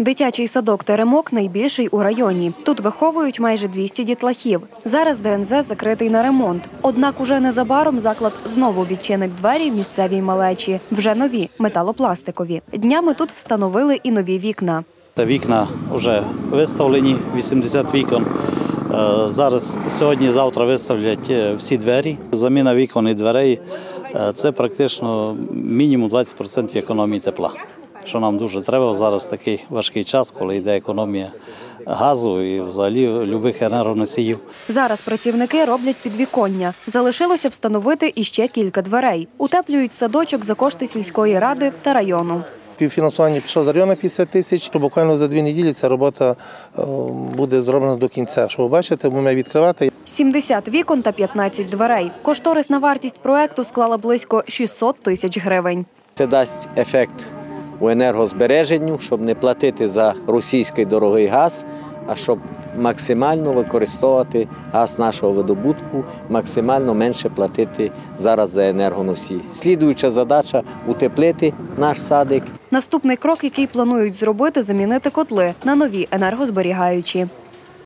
Дитячий садок Теремок найбільший у районі. Тут виховують майже 200 дітлахів. Зараз ДНЗ закритий на ремонт. Однак уже незабаром заклад знову відчинить двері місцевій малечі, вже нові металопластикові. Днями тут встановили і нові вікна. Вікна вже виставлені, 80 вікон. Е, Зараз сьогодні, завтра виставлять е, всі двері. Заміна вікон і дверей е, це практично мінімум 20% економії тепла. Що нам дуже треба зараз в такий важкий час, коли йде економія газу і взагалі любих енергоносіїв. Зараз працівники роблять підвіконня. Залишилося встановити іще кілька дверей. Утеплюють садочок за кошти сільської ради та району. Півфінансування пішло з району 50 тисяч, що буквально за дві неділі ця робота е, буде зроблена до кінця. Що ви бачите, будемо відкривати. 70 вікон та 15 дверей. Кошторисна вартість проекту склала близько 600 тисяч гривень. Це дасть ефект у енергозбереженню, щоб не платити за російський дорогий газ, а щоб максимально використовувати газ нашого видобутку, максимально менше платити зараз за енергоносії. Слідуюча задача утеплити наш садик Наступний крок, який планують зробити, замінити котли на нові енергозберігаючі.